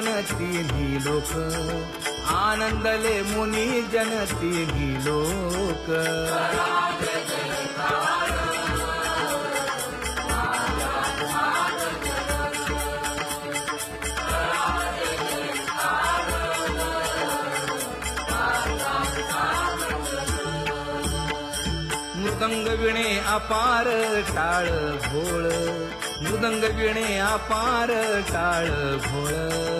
जन तिन्ही लोक आनंदले मुनी जन तिन्ही लोक. मृदंग विणे अपार टाळ भोळ मृदंग विणे अपार टाळ भोळ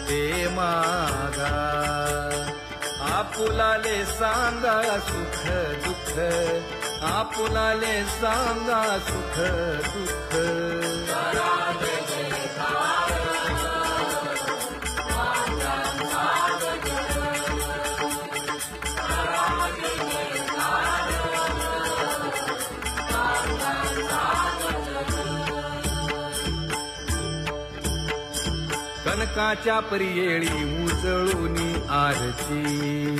मागा. आपुलाले सांगा सुख दुःख. आपुलाले सांगा सुख दुःख. कनकाच्या परियेळी उजळून आरती.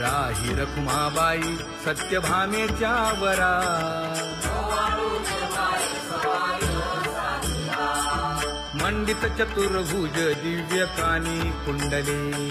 राही रखुमाबाई सत्यभामेच्या वरा. मंडित चतुर्भुज दिव्य कानी कुंडले.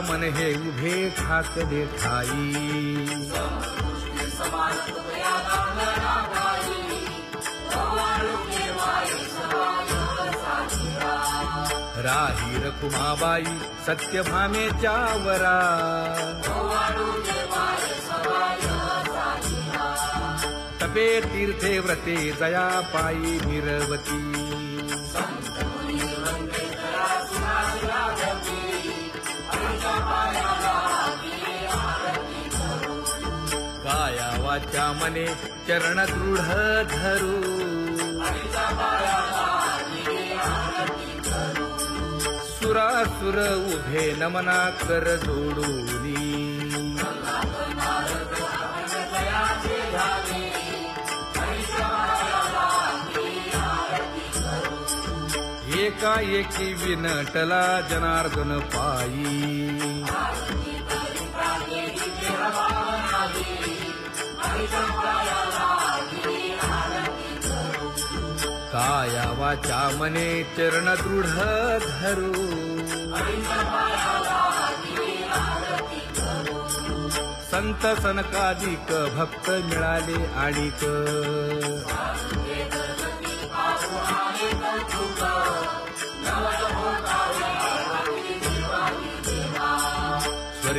मन हे उभे ठाकले देखाई. राही रकुमाबाई सत्यभामेच्या वरा. तपे तीर्थे व्रते जया पायी निरवती काया मने चरण दृढ धरू. सुरासुर उभे नमना कर जोडूनी एकाएकी विनटला जनार्दन पायी. काया वाचा मने चरण दृढ धरू. संत सनकादिक भक्त मिळाले आणिक.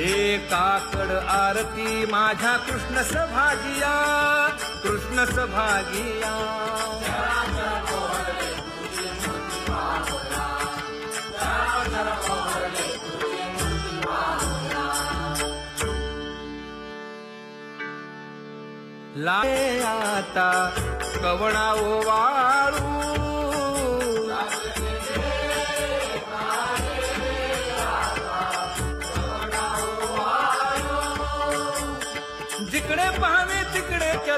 हे काकड आरती माझ्या कृष्ण सभागिया कृष्ण सभागिया. लाये आता कवणा वाळू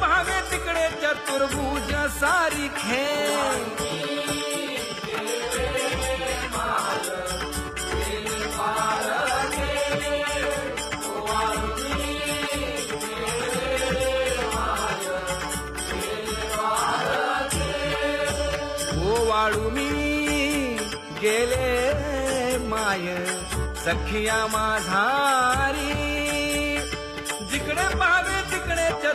पाहावे तिकडे चतुर्भुज सारी खे वाळू मी गेले माय. सखिया माझारी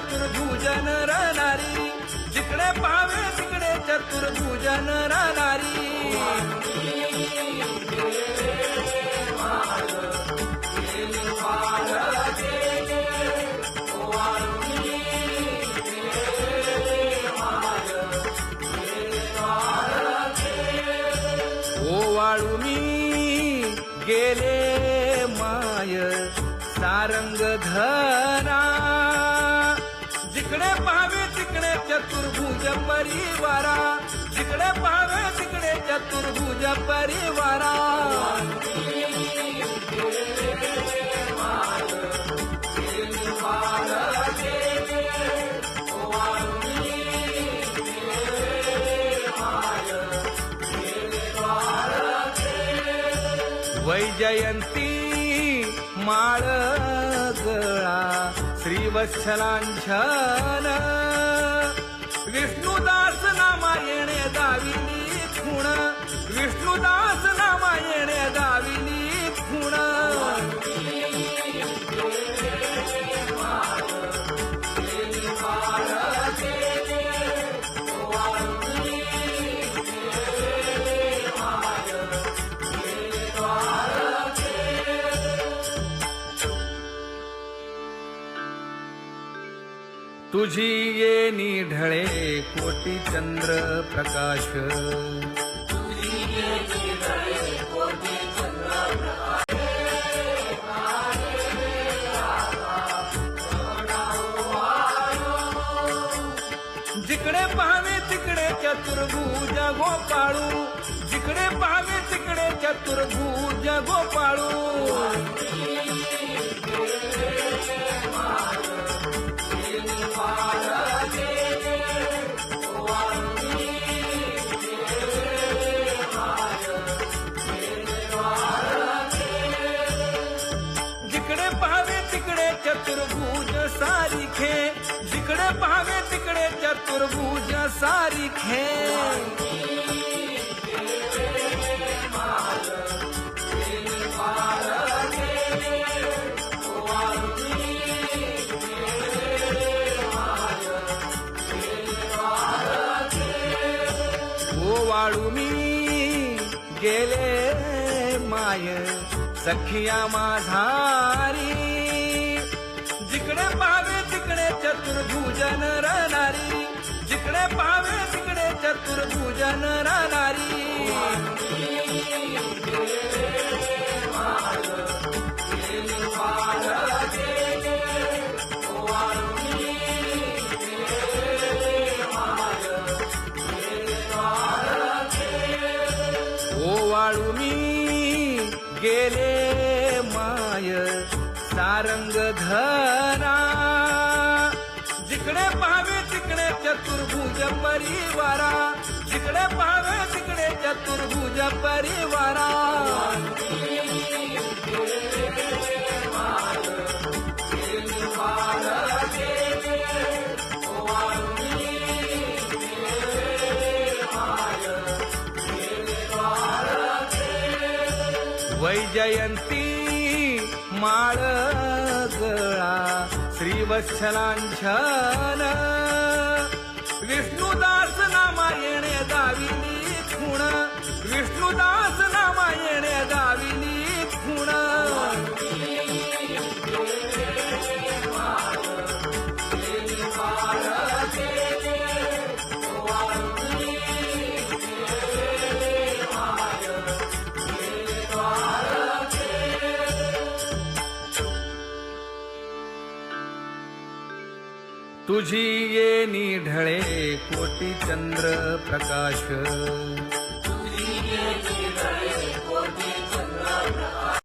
तिकडे चतुर्भुजन राहणारी जिकडे पावे तिकडे चतुर्भुजन राहणारी ओ वाळू मी गेले माय. सारंग धरा पाहावे तिकडे चतुर्भुज परिवारा. जिकडे पाहावे तिकडे चतुर्भुज परिवारा. वैजयंती माळ श्रीवत्सलांछन विष्णुदास नामायणे दाविनी खुण। विष्णुदास तुझी ये निढळे कोटी चंद्र प्रकाश. जिकडे पाहावे तिकडे चतुर्भुज गोपाळू. जिकडे पाहावे तिकडे चतुर्भुज गोपाळू. सारिखे जिकडे पाहावे तिकडे चतुर्भुज सारीखे ओ वाळू मी गेले माय सखिया माझारी चतुर्भुजन राहणारी जिकडे पाहावे तिकडे चतुर्भुजन राहणारी वाळू मी गेले माय सारंग धरा चतुर्भुज परिवारा. जिकडे पाहावे तिकडे चतुर्भुज परिवारा. वैजयंती माळ गळा श्रीवत्सलांछन विष्णुदास नामायणे दाविनी खुण. विष्णुदास नामायणे दाविनी तुझी ये निढळे कोटी चंद्र प्रकाश.